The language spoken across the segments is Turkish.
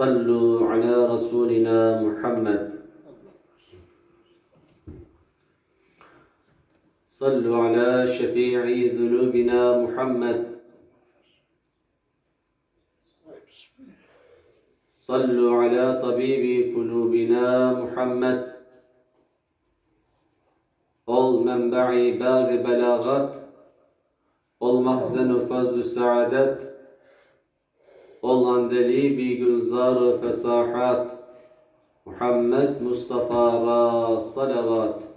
صلوا على رسولنا محمد. صلوا على شفيع ذنوبنا محمد. صلوا على طبيب قلوبنا محمد. Ol menba'i bâg belagat, ol mahzenu fazlu saadet, Ol andeli bi gülzar fesahat Muhammed Mustafa'ra salavat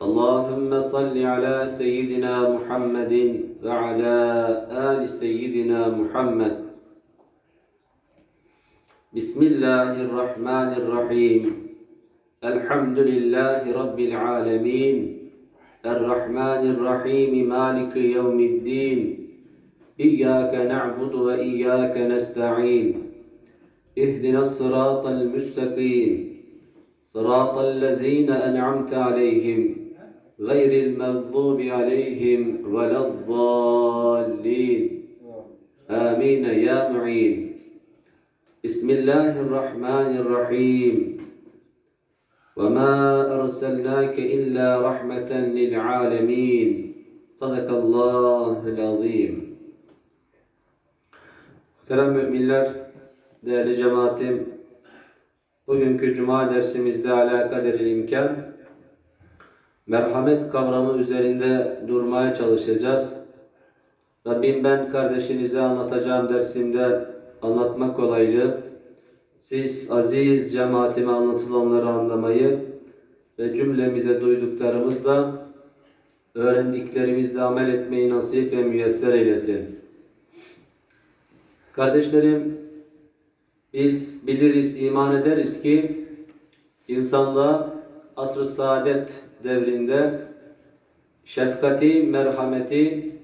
اللهم صل على سيدنا محمد وعلى آل سيدنا محمد. بسم الله الرحمن الرحيم. الحمد لله رب العالمين. الرحمن الرحيم مالك يوم الدين. إياك نعبد وإياك نستعين. اهدنا الصراط المستقيم. صراط الذين أنعمت عليهم. غير المغضوب عليهم ولا الضالين. آمين يا معين. بسم الله الرحمن الرحيم. وما أرسلناك إلا رحمة للعالمين. صدق الله العظيم. Muhterem müminler, değerli cemaatim, bugünkü Cuma dersimizde alakadır imkan, merhamet kavramı üzerinde durmaya çalışacağız. Rabbim ben kardeşinize anlatacağım dersimde anlatma kolaylığı, siz aziz cemaatime anlatılanları anlamayı ve cümlemize duyduklarımızla öğrendiklerimizle amel etmeyi nasip ve müyesser eylesin. Kardeşlerim, biz biliriz, iman ederiz ki insanlığa asr-ı saadet devrinde şefkati, merhameti,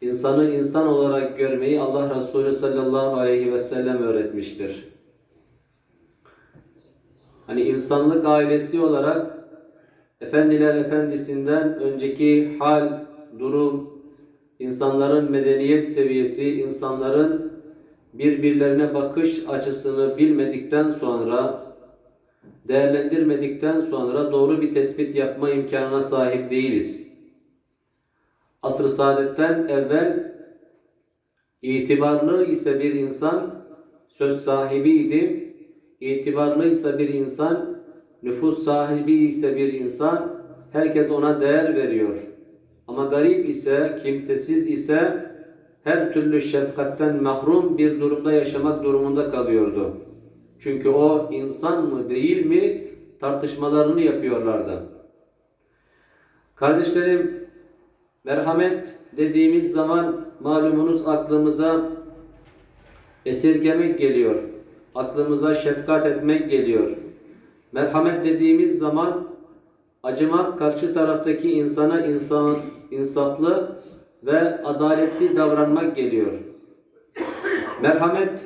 insanı insan olarak görmeyi Allah Resulü sallallahu aleyhi ve sellem öğretmiştir. Hani insanlık ailesi olarak Efendiler Efendisi'nden önceki hal, durum, insanların medeniyet seviyesi, insanların birbirlerine bakış açısını bilmedikten sonra, değerlendirmedikten sonra doğru bir tespit yapma imkanına sahip değiliz. Asr-ı saadetten evvel itibarlı ise bir insan söz sahibiydi itibarlıysa bir insan, nüfus sahibi ise bir insan, herkes ona değer veriyor. Ama garip ise, kimsesiz ise her türlü şefkatten mahrum bir durumda yaşamak durumunda kalıyordu. Çünkü o insan mı değil mi tartışmalarını yapıyorlardı. Kardeşlerim, merhamet dediğimiz zaman malumunuz aklımıza esirgemek geliyor aklımıza şefkat etmek geliyor. Merhamet dediğimiz zaman acımak karşı taraftaki insana insan, insaflı ve adaletli davranmak geliyor. Merhamet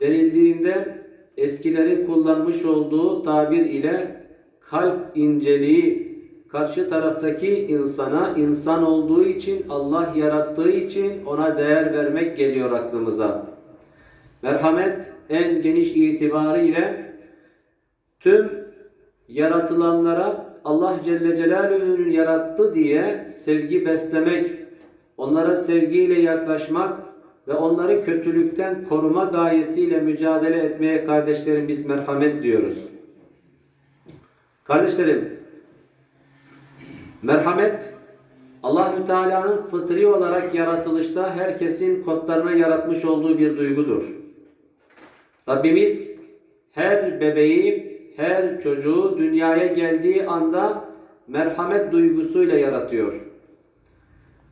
denildiğinde eskilerin kullanmış olduğu tabir ile kalp inceliği karşı taraftaki insana insan olduğu için Allah yarattığı için ona değer vermek geliyor aklımıza. Merhamet en geniş itibariyle tüm yaratılanlara Allah Celle Celaluhu'nun yarattı diye sevgi beslemek, onlara sevgiyle yaklaşmak ve onları kötülükten koruma gayesiyle mücadele etmeye kardeşlerim biz merhamet diyoruz. Kardeşlerim, merhamet Allahü Teala'nın fıtri olarak yaratılışta herkesin kodlarına yaratmış olduğu bir duygudur. Rabbimiz her bebeği, her çocuğu dünyaya geldiği anda merhamet duygusuyla yaratıyor.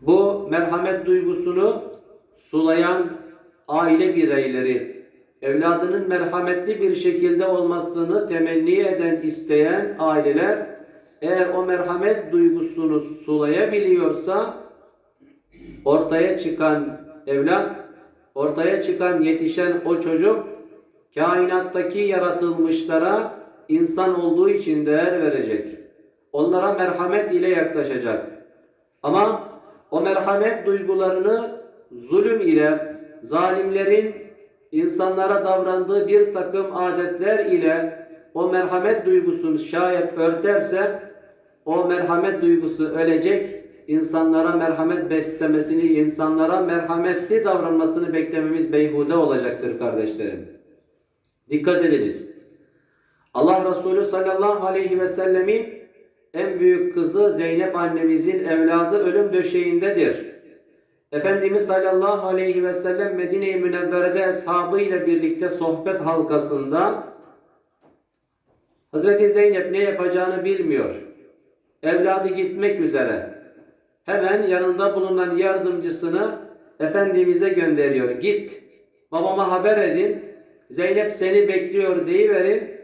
Bu merhamet duygusunu sulayan, aile bireyleri, evladının merhametli bir şekilde olmasını temenni eden, isteyen aileler eğer o merhamet duygusunu sulayabiliyorsa ortaya çıkan evlat, ortaya çıkan yetişen o çocuk kainattaki yaratılmışlara insan olduğu için değer verecek. Onlara merhamet ile yaklaşacak. Ama o merhamet duygularını zulüm ile zalimlerin insanlara davrandığı bir takım adetler ile o merhamet duygusunu şayet örterse o merhamet duygusu ölecek. İnsanlara merhamet beslemesini, insanlara merhametli davranmasını beklememiz beyhude olacaktır kardeşlerim. Dikkat ediniz. Allah Resulü sallallahu aleyhi ve sellemin en büyük kızı Zeynep annemizin evladı ölüm döşeğindedir. Efendimiz sallallahu aleyhi ve sellem Medine-i Münevvere'de eshabıyla birlikte sohbet halkasında Hazreti Zeynep ne yapacağını bilmiyor. Evladı gitmek üzere. Hemen yanında bulunan yardımcısını Efendimiz'e gönderiyor. Git babama haber edin. Zeynep seni bekliyor deyiverin.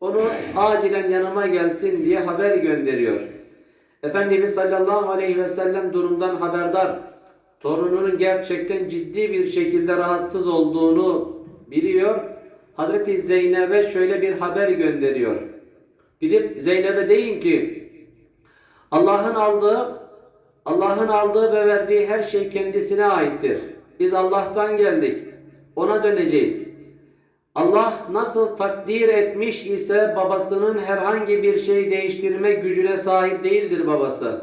Onu acilen yanıma gelsin diye haber gönderiyor. Efendimiz sallallahu aleyhi ve sellem durumdan haberdar. Torununun gerçekten ciddi bir şekilde rahatsız olduğunu biliyor. Hazreti Zeynep'e şöyle bir haber gönderiyor. Gidip Zeynep'e deyin ki Allah'ın aldığı Allah'ın aldığı ve verdiği her şey kendisine aittir. Biz Allah'tan geldik. Ona döneceğiz. Allah nasıl takdir etmiş ise babasının herhangi bir şey değiştirme gücüne sahip değildir babası.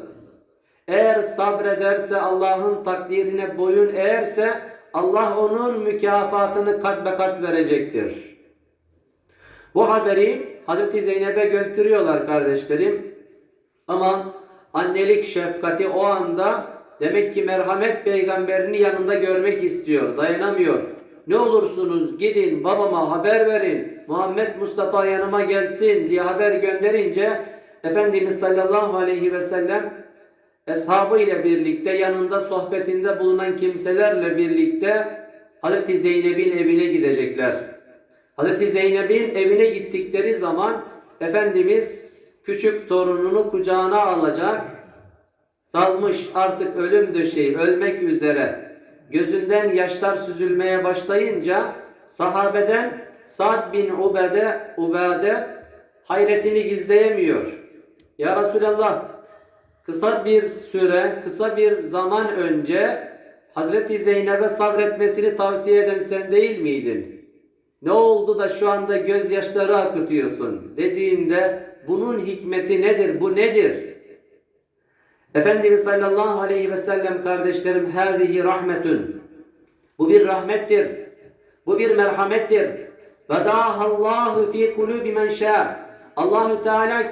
Eğer sabrederse Allah'ın takdirine boyun eğerse Allah onun mükafatını kat be kat verecektir. Bu haberi Hazreti Zeynep'e götürüyorlar kardeşlerim. Ama annelik şefkati o anda demek ki merhamet peygamberini yanında görmek istiyor, dayanamıyor. Ne olursunuz gidin babama haber verin. Muhammed Mustafa yanıma gelsin diye haber gönderince Efendimiz sallallahu aleyhi ve sellem eshabı ile birlikte yanında sohbetinde bulunan kimselerle birlikte Hazreti Zeynep'in evine gidecekler. Hazreti Zeynep'in evine gittikleri zaman Efendimiz küçük torununu kucağına alacak. Salmış artık ölüm döşeği, ölmek üzere. Gözünden yaşlar süzülmeye başlayınca sahabeden Sa'd bin Ubade, Ubade hayretini gizleyemiyor. Ya Resulallah kısa bir süre, kısa bir zaman önce Hazreti Zeynep'e sabretmesini tavsiye eden sen değil miydin? Ne oldu da şu anda gözyaşları akıtıyorsun dediğinde bunun hikmeti nedir? Bu nedir? Efendimiz sallallahu aleyhi ve sellem kardeşlerim hâzihi rahmetün. Bu bir rahmettir. Bu bir merhamettir. Vedahallahu fi kulubi men şâ. Allahü Teala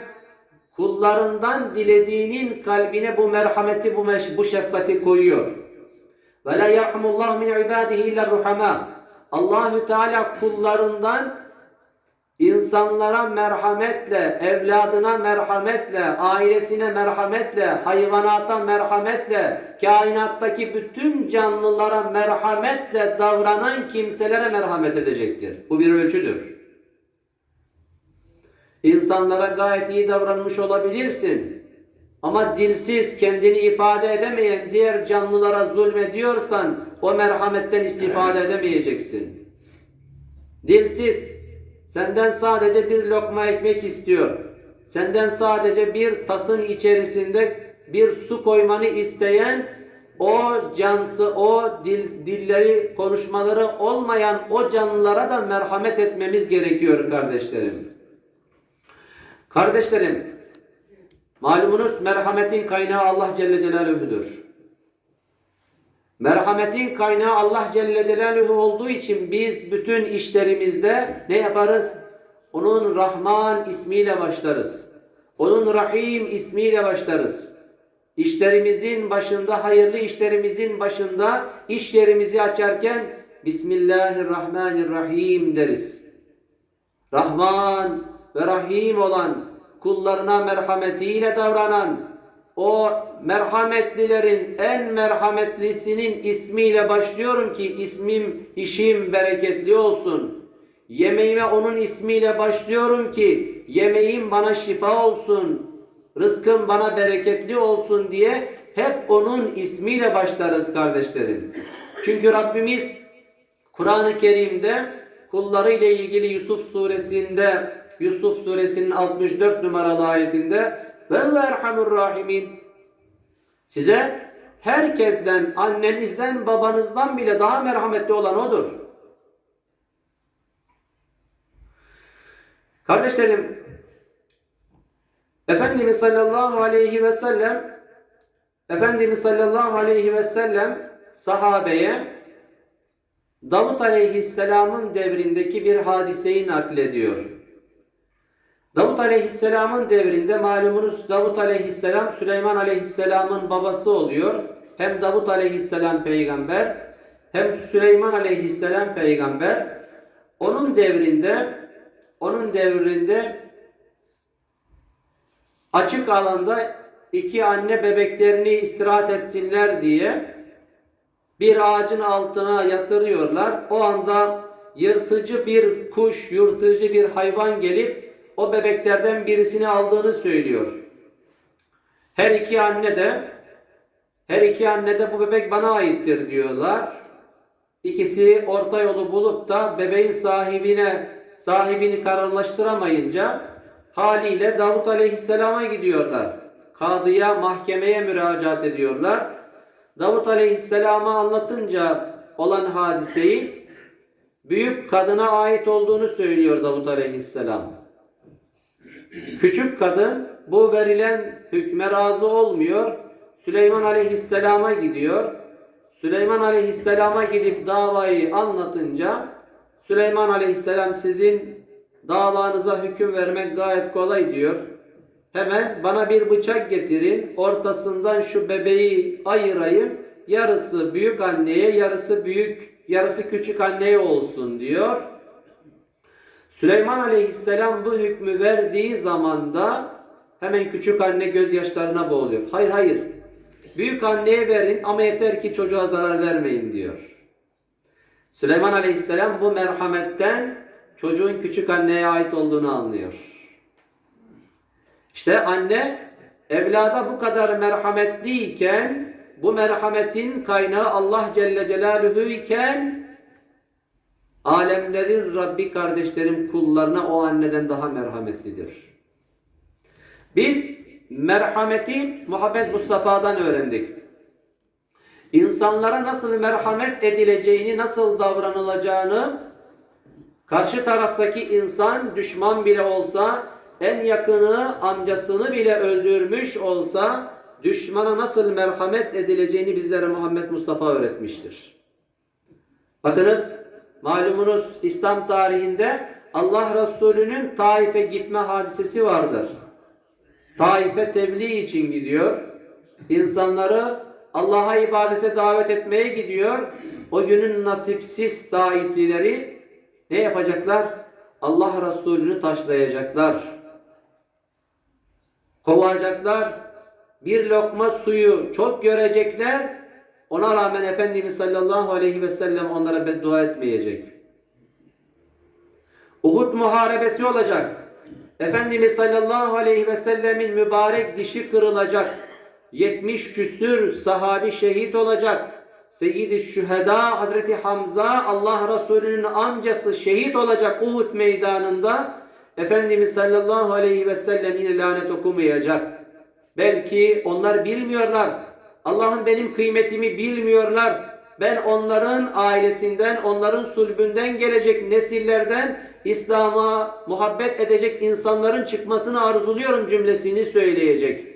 kullarından dilediğinin kalbine bu merhameti, bu, bu şefkati koyuyor. Ve la yahmullah min ibadihi illa ruhama. Allahü Teala kullarından insanlara merhametle, evladına merhametle, ailesine merhametle, hayvanata merhametle, kainattaki bütün canlılara merhametle davranan kimselere merhamet edecektir. Bu bir ölçüdür. İnsanlara gayet iyi davranmış olabilirsin. Ama dilsiz, kendini ifade edemeyen diğer canlılara zulmediyorsan o merhametten istifade edemeyeceksin. Dilsiz, senden sadece bir lokma ekmek istiyor. Senden sadece bir tasın içerisinde bir su koymanı isteyen o cansı, o dil, dilleri, konuşmaları olmayan o canlılara da merhamet etmemiz gerekiyor kardeşlerim. Kardeşlerim, malumunuz merhametin kaynağı Allah Celle Celaluhu'dur. Merhametin kaynağı Allah Celle Celaluhu olduğu için biz bütün işlerimizde ne yaparız? Onun Rahman ismiyle başlarız. Onun Rahim ismiyle başlarız. İşlerimizin başında, hayırlı işlerimizin başında iş yerimizi açarken Bismillahirrahmanirrahim deriz. Rahman ve Rahim olan kullarına merhametiyle davranan, o merhametlilerin en merhametlisinin ismiyle başlıyorum ki ismim, işim bereketli olsun. Yemeğime onun ismiyle başlıyorum ki yemeğim bana şifa olsun. Rızkım bana bereketli olsun diye hep onun ismiyle başlarız kardeşlerim. Çünkü Rabbimiz Kur'an-ı Kerim'de kulları ile ilgili Yusuf suresinde Yusuf suresinin 64 numaralı ayetinde ve erhamur rahimin size herkesten annenizden babanızdan bile daha merhametli olan odur. Kardeşlerim Efendimiz sallallahu aleyhi ve sellem Efendimiz sallallahu aleyhi ve sellem sahabeye Davut aleyhisselamın devrindeki bir hadiseyi naklediyor. Davut aleyhisselamın devrinde malumunuz Davut aleyhisselam Süleyman aleyhisselamın babası oluyor. Hem Davut aleyhisselam peygamber hem Süleyman aleyhisselam peygamber. Onun devrinde onun devrinde açık alanda iki anne bebeklerini istirahat etsinler diye bir ağacın altına yatırıyorlar. O anda yırtıcı bir kuş, yırtıcı bir hayvan gelip o bebeklerden birisini aldığını söylüyor. Her iki anne de her iki anne de bu bebek bana aittir diyorlar. İkisi orta yolu bulup da bebeğin sahibine sahibini kararlaştıramayınca haliyle Davut Aleyhisselam'a gidiyorlar. Kadıya, mahkemeye müracaat ediyorlar. Davut Aleyhisselam'a anlatınca olan hadiseyi büyük kadına ait olduğunu söylüyor Davut Aleyhisselam. Küçük kadın bu verilen hükme razı olmuyor. Süleyman Aleyhisselam'a gidiyor. Süleyman Aleyhisselam'a gidip davayı anlatınca Süleyman Aleyhisselam sizin davanıza hüküm vermek gayet kolay diyor. Hemen bana bir bıçak getirin. Ortasından şu bebeği ayırayım. Yarısı büyük anneye, yarısı büyük, yarısı küçük anneye olsun diyor. Süleyman Aleyhisselam bu hükmü verdiği zaman da hemen küçük anne gözyaşlarına boğuluyor. Hayır hayır. Büyük anneye verin ama yeter ki çocuğa zarar vermeyin diyor. Süleyman Aleyhisselam bu merhametten çocuğun küçük anneye ait olduğunu anlıyor. İşte anne evlada bu kadar merhametliyken bu merhametin kaynağı Allah Celle Celaluhu iken alemlerin Rabbi kardeşlerim kullarına o anneden daha merhametlidir. Biz merhameti Muhammed Mustafa'dan öğrendik. İnsanlara nasıl merhamet edileceğini, nasıl davranılacağını karşı taraftaki insan düşman bile olsa en yakını amcasını bile öldürmüş olsa düşmana nasıl merhamet edileceğini bizlere Muhammed Mustafa öğretmiştir. Bakınız malumunuz İslam tarihinde Allah Resulü'nün Taif'e gitme hadisesi vardır. Taif'e tebliğ için gidiyor. İnsanları Allah'a ibadete davet etmeye gidiyor. O günün nasipsiz Taiflileri ne yapacaklar? Allah Resulü'nü taşlayacaklar. Kovacaklar. Bir lokma suyu çok görecekler. Ona rağmen Efendimiz sallallahu aleyhi ve sellem onlara beddua etmeyecek. Uhud muharebesi olacak. Efendimiz sallallahu aleyhi ve sellemin mübarek dişi kırılacak. 70 küsür sahabi şehit olacak. Seyyid-i Şüheda Hazreti Hamza Allah Resulü'nün amcası şehit olacak Uhud meydanında. Efendimiz sallallahu aleyhi ve sellem yine lanet okumayacak. Belki onlar bilmiyorlar. Allah'ın benim kıymetimi bilmiyorlar. Ben onların ailesinden, onların sulbünden gelecek nesillerden İslam'a muhabbet edecek insanların çıkmasını arzuluyorum cümlesini söyleyecek.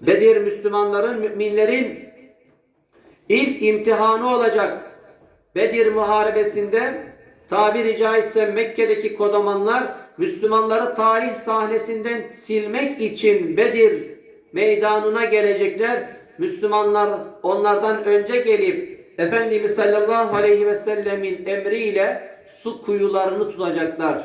Bedir Müslümanların, müminlerin ilk imtihanı olacak. Bedir muharebesinde tabiri caizse Mekke'deki kodamanlar Müslümanları tarih sahnesinden silmek için Bedir meydanına gelecekler. Müslümanlar onlardan önce gelip Efendimiz sallallahu aleyhi ve sellemin emriyle su kuyularını tutacaklar.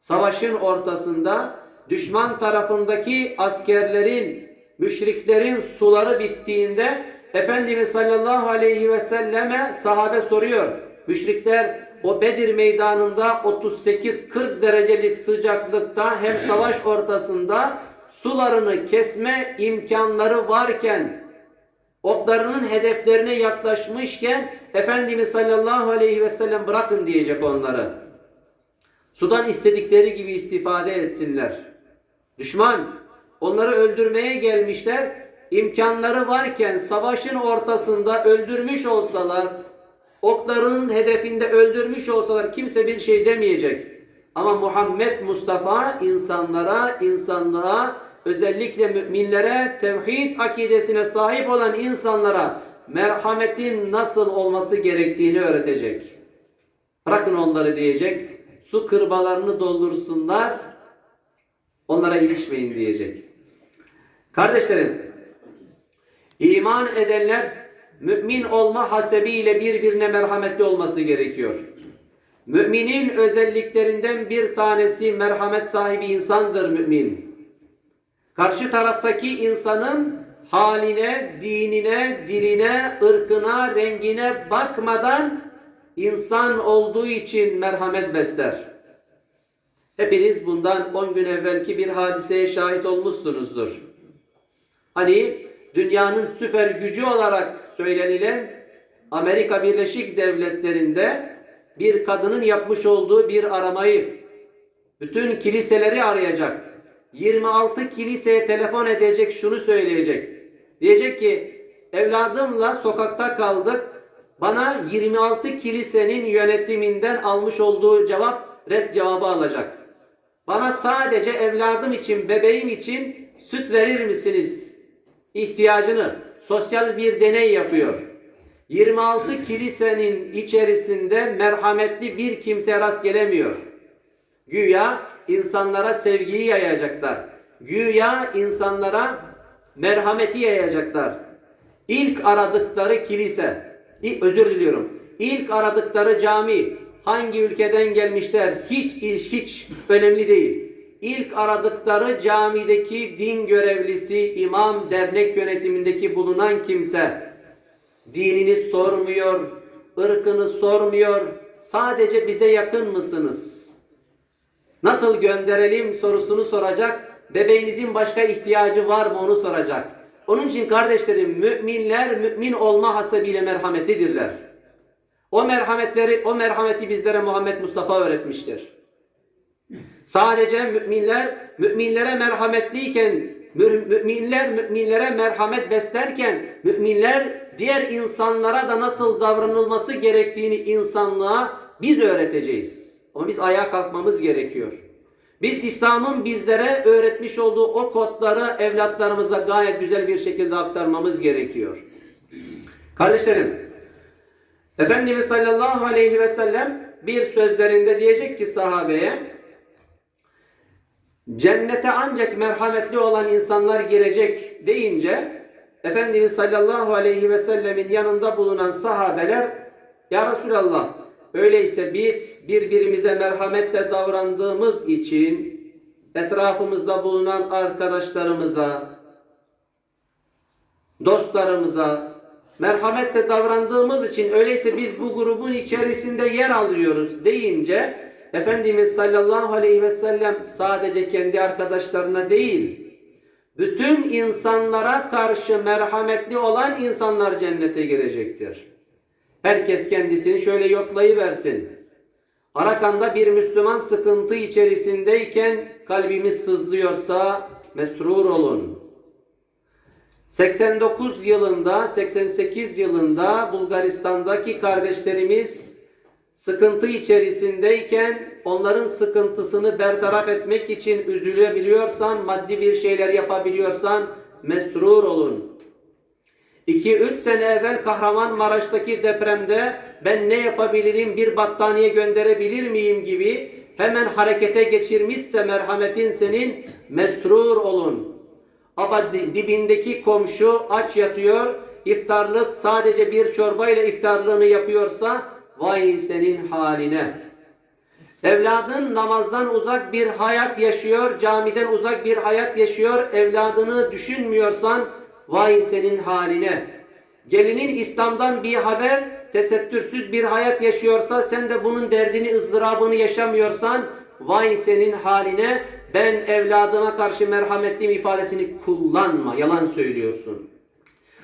Savaşın ortasında düşman tarafındaki askerlerin, müşriklerin suları bittiğinde Efendimiz sallallahu aleyhi ve selleme sahabe soruyor. Müşrikler o Bedir meydanında 38-40 derecelik sıcaklıkta hem savaş ortasında sularını kesme imkanları varken oklarının hedeflerine yaklaşmışken Efendimiz sallallahu aleyhi ve sellem bırakın diyecek onları. Sudan istedikleri gibi istifade etsinler. Düşman onları öldürmeye gelmişler. İmkanları varken savaşın ortasında öldürmüş olsalar, oklarının hedefinde öldürmüş olsalar kimse bir şey demeyecek. Ama Muhammed Mustafa insanlara, insanlığa, özellikle müminlere, tevhid akidesine sahip olan insanlara merhametin nasıl olması gerektiğini öğretecek. Bırakın onları diyecek. Su kırbalarını doldursunlar. Onlara ilişmeyin diyecek. Kardeşlerim, iman edenler mümin olma hasebiyle birbirine merhametli olması gerekiyor. Müminin özelliklerinden bir tanesi merhamet sahibi insandır mümin. Karşı taraftaki insanın haline, dinine, diline, ırkına, rengine bakmadan insan olduğu için merhamet besler. Hepiniz bundan 10 gün evvelki bir hadiseye şahit olmuşsunuzdur. Hani dünyanın süper gücü olarak söylenilen Amerika Birleşik Devletleri'nde bir kadının yapmış olduğu bir aramayı bütün kiliseleri arayacak. 26 kiliseye telefon edecek, şunu söyleyecek. Diyecek ki evladımla sokakta kaldık. Bana 26 kilisenin yönetiminden almış olduğu cevap red cevabı alacak. Bana sadece evladım için, bebeğim için süt verir misiniz? İhtiyacını sosyal bir deney yapıyor. 26 kilisenin içerisinde merhametli bir kimse rast gelemiyor. Güya insanlara sevgiyi yayacaklar. Güya insanlara merhameti yayacaklar. İlk aradıkları kilise, özür diliyorum. İlk aradıkları cami hangi ülkeden gelmişler hiç, hiç önemli değil. İlk aradıkları camideki din görevlisi, imam, dernek yönetimindeki bulunan kimse dinini sormuyor, ırkını sormuyor. Sadece bize yakın mısınız? Nasıl gönderelim sorusunu soracak. Bebeğinizin başka ihtiyacı var mı onu soracak. Onun için kardeşlerim müminler mümin olma hasebiyle merhametlidirler. O merhametleri, o merhameti bizlere Muhammed Mustafa öğretmiştir. Sadece müminler müminlere merhametliyken, mü- müminler müminlere merhamet beslerken, müminler diğer insanlara da nasıl davranılması gerektiğini insanlığa biz öğreteceğiz. Ama biz ayağa kalkmamız gerekiyor. Biz İslam'ın bizlere öğretmiş olduğu o kodları evlatlarımıza gayet güzel bir şekilde aktarmamız gerekiyor. Kardeşlerim, Efendimiz sallallahu aleyhi ve sellem bir sözlerinde diyecek ki sahabeye, cennete ancak merhametli olan insanlar girecek deyince, Efendimiz sallallahu aleyhi ve sellemin yanında bulunan sahabeler, Ya Resulallah, öyleyse biz birbirimize merhametle davrandığımız için, etrafımızda bulunan arkadaşlarımıza, dostlarımıza merhametle davrandığımız için öyleyse biz bu grubun içerisinde yer alıyoruz deyince Efendimiz sallallahu aleyhi ve sellem sadece kendi arkadaşlarına değil bütün insanlara karşı merhametli olan insanlar cennete girecektir. Herkes kendisini şöyle yoklayıversin. Arakanda bir Müslüman sıkıntı içerisindeyken kalbimiz sızlıyorsa mesrur olun. 89 yılında, 88 yılında Bulgaristan'daki kardeşlerimiz sıkıntı içerisindeyken onların sıkıntısını bertaraf etmek için üzülebiliyorsan, maddi bir şeyler yapabiliyorsan mesrur olun. 2-3 sene evvel Kahramanmaraş'taki depremde ben ne yapabilirim, bir battaniye gönderebilir miyim gibi hemen harekete geçirmişse merhametin senin mesrur olun. Ama di- dibindeki komşu aç yatıyor, iftarlık sadece bir çorbayla iftarlığını yapıyorsa vay senin haline. Evladın namazdan uzak bir hayat yaşıyor, camiden uzak bir hayat yaşıyor. Evladını düşünmüyorsan vay senin haline. Gelinin İslam'dan bir haber, tesettürsüz bir hayat yaşıyorsa sen de bunun derdini, ızdırabını yaşamıyorsan vay senin haline. Ben evladıma karşı merhametliyim ifadesini kullanma. Yalan söylüyorsun.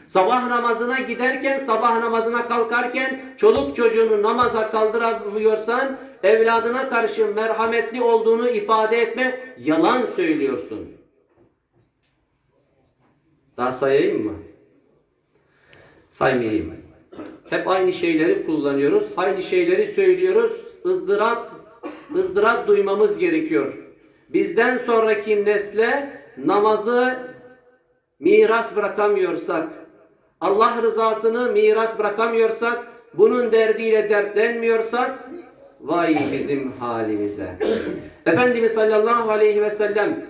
Sabah namazına giderken, sabah namazına kalkarken çoluk çocuğunu namaza kaldıramıyorsan evladına karşı merhametli olduğunu ifade etme, yalan söylüyorsun. Daha sayayım mı? Saymayayım. Hep aynı şeyleri kullanıyoruz, aynı şeyleri söylüyoruz. ızdırap, ızdırap duymamız gerekiyor. Bizden sonraki nesle namazı miras bırakamıyorsak, Allah rızasını miras bırakamıyorsak, bunun derdiyle dertlenmiyorsak, vay bizim halimize. Efendimiz sallallahu aleyhi ve sellem,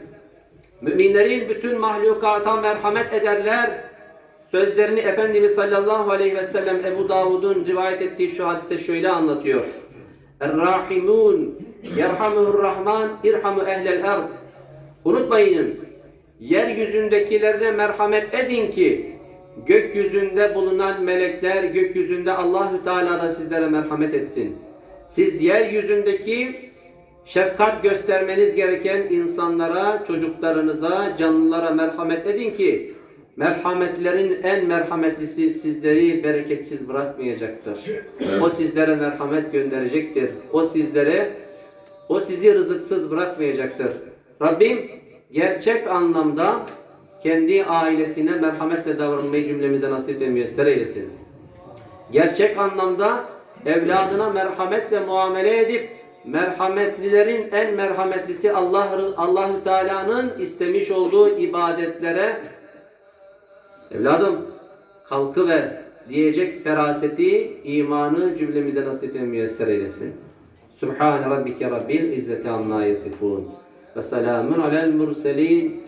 müminlerin bütün mahlukata merhamet ederler. Sözlerini Efendimiz sallallahu aleyhi ve sellem Ebu Davud'un rivayet ettiği şu hadise şöyle anlatıyor. Er-Rahimun yerhamuhur Rahman irhamu ehlel ard. Unutmayınız. Yeryüzündekilerine merhamet edin ki gökyüzünde bulunan melekler gökyüzünde Allahü Teala da sizlere merhamet etsin. Siz yeryüzündeki şefkat göstermeniz gereken insanlara, çocuklarınıza, canlılara merhamet edin ki merhametlerin en merhametlisi sizleri bereketsiz bırakmayacaktır. O sizlere merhamet gönderecektir. O sizlere o sizi rızıksız bırakmayacaktır. Rabbim gerçek anlamda kendi ailesine merhametle davranmayı cümlemize nasip ve müyesser eylesin. Gerçek anlamda evladına merhametle muamele edip merhametlilerin en merhametlisi Allah Allahü Teala'nın istemiş olduğu ibadetlere evladım kalkıver diyecek feraseti, imanı cümlemize nasip ve müyesser eylesin. Subhan rabbike rabbil izzeti amma yasifun. Ve selamun alel murselin.